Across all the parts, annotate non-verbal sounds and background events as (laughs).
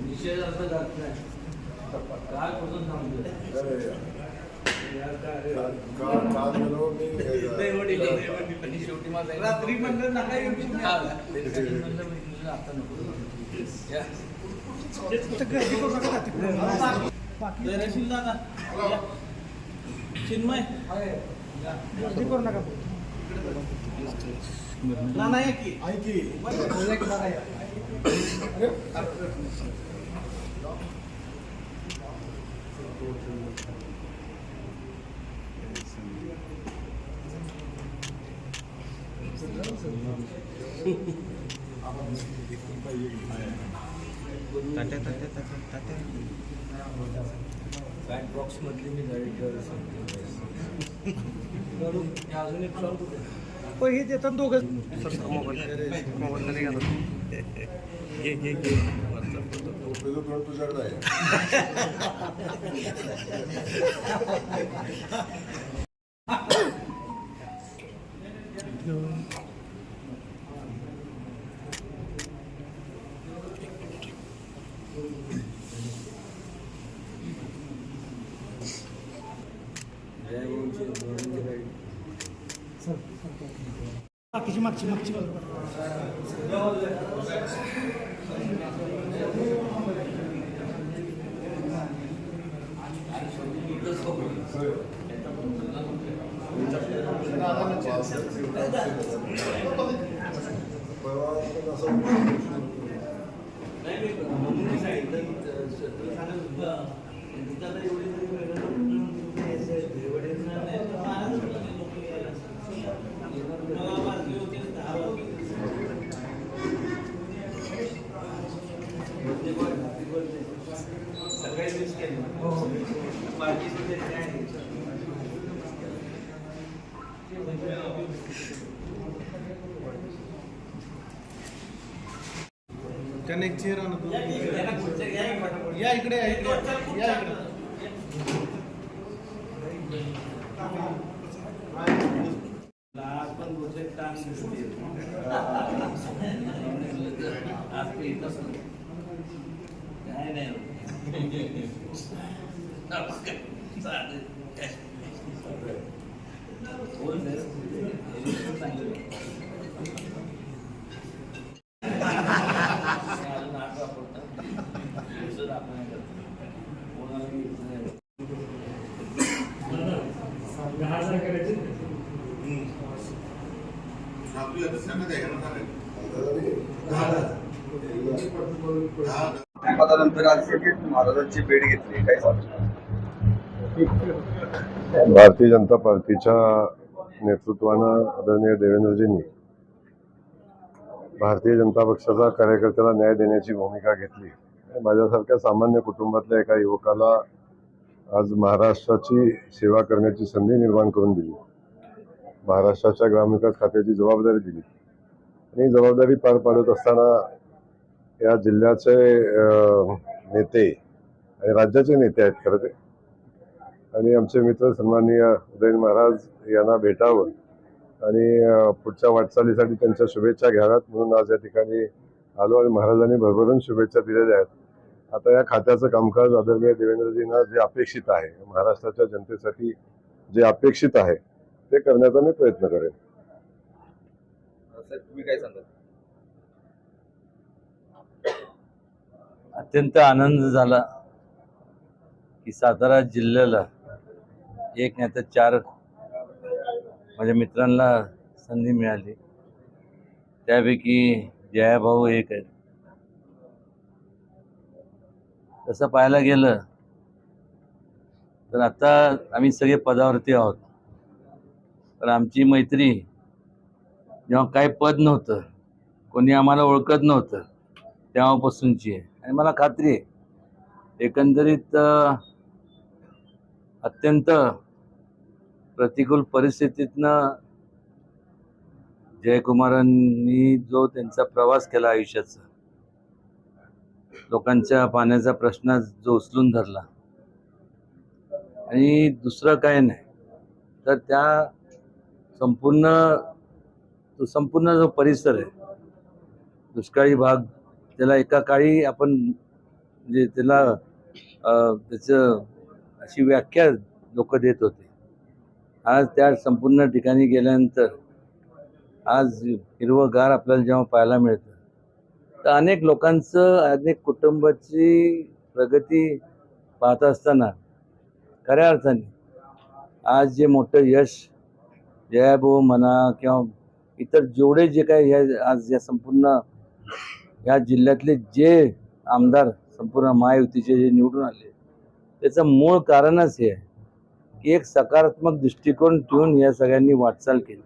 निषेध असं जात नाही. काय शेवटी माझा रात्री म्हणलं नका येऊ आता नको दादा. चिन्मय. ना नाही की तात्या तात्या तात्या तात्या बॅट बॉक्समधली मी जाईल हे देतात दोघं. तुझ्याकडे आहे. (laughs) 마지막 지막 찍어 들어가. त्याने एक घ्या की पटापट. या इकडे या इकडे. या इकडे ते. काय नाही (laughs) चालेल. बोल सर. चांगलं. अजून आठ वापरतात. दुसरं आपण नाही करत. कोणाला घ्यायचं नाही. मतदानानंतर आज महाराजांची भेट घेतली. काय सांगतो भारतीय जनता पार्टीच्या नेतृत्वानं आदरणीय देवेंद्रजींनी भारतीय जनता पक्षाचा कार्यकर्त्याला न्याय देण्याची भूमिका घेतली. माझ्यासारख्या सामान्य कुटुंबातल्या एका युवकाला आज महाराष्ट्राची सेवा करण्याची संधी निर्माण करून दिली. महाराष्ट्राच्या ग्रामविकास खात्याची जबाबदारी दिली. आणि जबाबदारी पार पाडत असताना या जिल्ह्याचे नेते आणि राज्याचे नेते आहेत खरं ते. आणि आमचे मित्र सन्माननीय उदयन महाराज यांना भेटावं आणि पुढच्या वाटचालीसाठी त्यांच्या शुभेच्छा घ्याव्यात म्हणून आज या ठिकाणी आलो आणि महाराजांनी भरभरून शुभेच्छा दिलेल्या आहेत. आता या खात्याचं कामकाज आदरणीय देवेंद्रजींना जे अपेक्षित आहे महाराष्ट्राच्या जनतेसाठी जे अपेक्षित आहे ते करण्याचा मी प्रयत्न करेन. तुम्ही काय अत्यंत आनंद झाला की सातारा जिल्ह्याला एक नाही तर चार माझ्या मित्रांना संधी मिळाली. त्यापैकी जयाभाऊ एक आहेत. तसं पाहायला गेलं तर आता आम्ही सगळे पदावरती आहोत. तर आमची मैत्री जेव्हा काही पद नव्हतं कोणी आम्हाला ओळखत नव्हतं तेव्हापासूनची आहे. आणि मला खात्री आहे एकंदरीत अत्यंत प्रतिकूल परिस्थितीतनं जयकुमारांनी जो त्यांचा प्रवास केला आयुष्याचा लोकांच्या पाण्याचा प्रश्न जो उचलून धरला. आणि दुसरं काय नाही. तर त्या संपूर्ण तो संपूर्ण जो परिसर आहे दुष्काळी भाग त्याला एका काळी आपण म्हणजे त्याला त्याचं अशी व्याख्या लोक देत होते. आज त्या संपूर्ण ठिकाणी गेल्यानंतर आज हिरवंगार आपल्याला जेव्हा पाहायला मिळतं तर अनेक लोकांचं अनेक कुटुंबाची प्रगती पाहत असताना खऱ्या अर्थाने आज जे मोठं यश जयाभाऊ म्हणा किंवा इतर जेवढे जे काही ह्या आज या संपूर्ण या जिल्ह्यातले जे आमदार संपूर्ण महायुतीचे जे निवडून आले त्याचं मूळ कारणच हे आहे की एक सकारात्मक दृष्टिकोन ठेवून या सगळ्यांनी वाटचाल केली.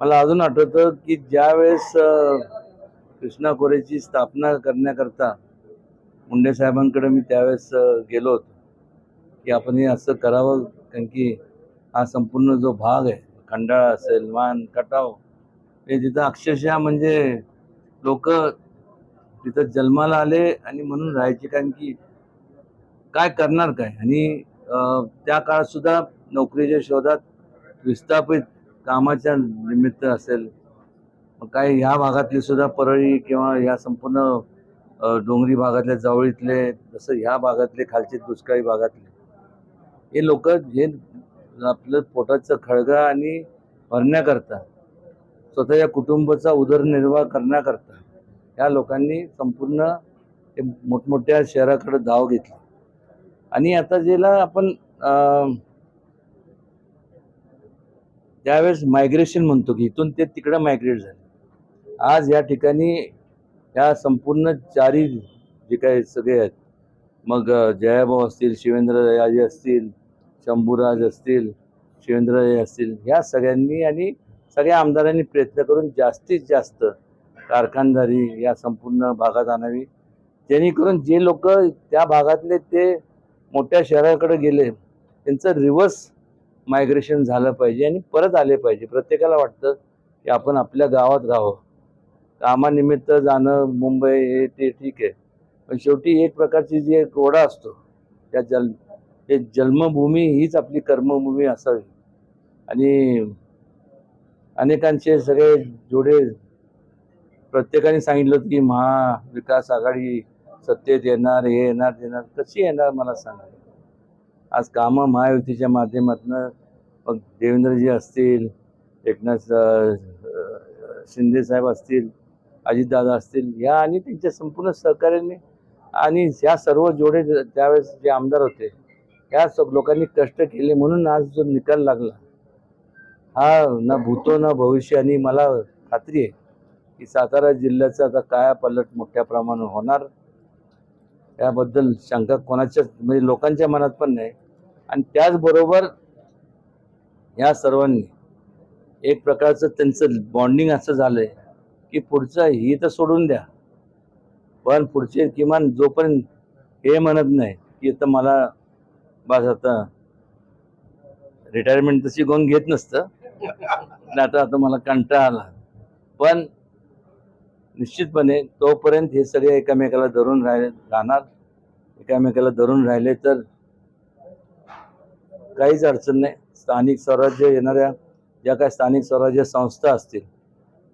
मला अजून आठवतं की ज्यावेळेस कृष्णा खोरेची स्थापना करण्याकरता मुंडे साहेबांकडे मी त्यावेळेस गेलो होतो की आपण हे असं करावं कारण की हा संपूर्ण जो भाग आहे खंडाळा असेल मान कटाव हे तिथं अक्षरशः म्हणजे लोक तिथं जन्माला आले आणि म्हणून राहायचे कारण की काय करणार काय? आणि त्या काळात सुद्धा नोकरीच्या शोधात विस्थापित कामाच्या निमित्त असेल काय ह्या भागातले सुद्धा परळी किंवा ह्या संपूर्ण डोंगरी भागातल्या जवळीतले जसं ह्या भागातले खालचे दुष्काळी भागातले हे लोक हे आपलं पोटाचं खळगा आणि भरण्याकरता स्वतःच्या कुटुंबाचा उदरनिर्वाह करण्याकरता या लोकांनी संपूर्ण मोठमोठ्या शहराकडे धाव घेतली. आणि आता ज्याला आपण त्यावेळेस मायग्रेशन म्हणतो की इथून ते तिकडं मायग्रेट झाले. आज या ठिकाणी या संपूर्ण चारी जे काही सगळे आहेत मग जयाभाऊ असतील शिवेंद्र राजे असतील शंभूराज असतील शिवेंद्रराजे असतील ह्या सगळ्यांनी आणि सगळ्या आमदारांनी प्रयत्न करून जास्तीत जास्त कारखानदारी या संपूर्ण भागात आणावी. जेणेकरून जे लोक त्या भागातले ते मोठ्या शहराकडे गेले त्यांचं रिव्हर्स मायग्रेशन झालं पाहिजे आणि परत आले पाहिजे. प्रत्येकाला वाटतं की आपण आपल्या गावात राहावं. कामानिमित्त जाणं मुंबई हे ते ठीक आहे. पण शेवटी एक प्रकारची जी एक ओढा असतो त्या जल हे जन्मभूमी हीच आपली कर्मभूमी असावी. आणि अनेकांचे सगळे जोडे प्रत्येकाने सांगितलं होतं की महाविकास आघाडी सत्तेत येणार हे येणार देणार येणार. कशी येणार मला सांगा. आज कामं महायुतीच्या माध्यमातून मग देवेंद्रजी असतील एकनाथ शिंदे साहेब असतील अजितदादा असतील या आणि त्यांच्या संपूर्ण सहकार्याने आणि ह्या सर्व जोडे त्यावेळेस जे आमदार होते या सग लोकांनी कष्ट केले म्हणून आज जो निकाल लागला हा ना भूतो ना भविष्य आणि मला खात्री आहे की सातारा जिल्ह्याचा आता काया पलट मोठ्या प्रमाणात होणार. याबद्दल शंका कोणाच्याच म्हणजे लोकांच्या मनात पण नाही. आणि त्याचबरोबर या सर्वांनी एक प्रकारचं त्यांचं बॉन्डिंग असं झालं आहे की पुढचं ही तर सोडून द्या. पण पुढचे किमान जोपर्यंत हे म्हणत नाही की तर मला बस आता रिटायरमेंट तशी कोण घेत नसतं. आता आता मला कंटाळा आला. पण निश्चितपणे तोपर्यंत हे सगळे एकामेकाला धरून राहिले राहणार. एकामेकाला धरून राहिले तर काहीच अडचण नाही. स्थानिक स्वराज्य येणाऱ्या ज्या काही स्थानिक स्वराज्य संस्था असतील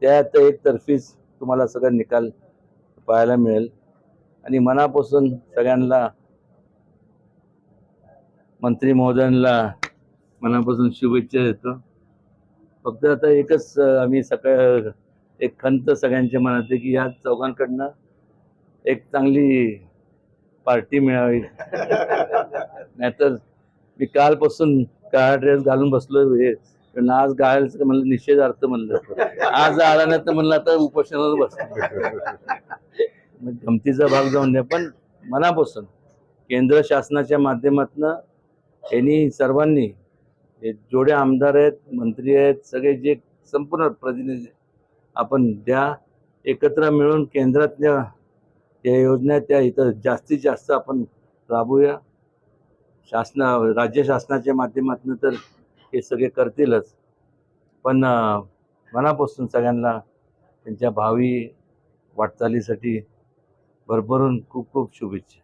त्या तर एकतर्फीच तुम्हाला सगळा निकाल पाहायला मिळेल. आणि मनापासून सगळ्यांना मंत्री महोदयांना मनापासून शुभेच्छा देतो. फक्त आता एकच आम्ही सकाळ एक खंत सगळ्यांच्या मनात आहे की या चौघांकडनं एक चांगली पार्टी मिळावी. (laughs) नाहीतर मी कालपासून काळा ड्रेस घालून बसलो हे. आज घालायचं म्हणलं निषेधार्थ म्हणलं. आज आला नाही तर म्हणलं आता उपोषणावर बसतो. मग (laughs) गमतीचा भाग जाऊन द्या. पण मनापासून केंद्र शासनाच्या माध्यमातून यांनी सर्वांनी हे आमदार आहेत मंत्री आहेत सगळे जे संपूर्ण प्रतिनिधी आपण द्या एकत्र मिळून केंद्रातल्या त्या योजना त्या इथं जास्तीत जास्त आपण राबवूया शासना राज्य शासनाच्या माध्यमातून तर हे सगळे करतीलच. पण मनापासून सगळ्यांना त्यांच्या भावी वाटचालीसाठी भरभरून खूप खूप शुभेच्छा.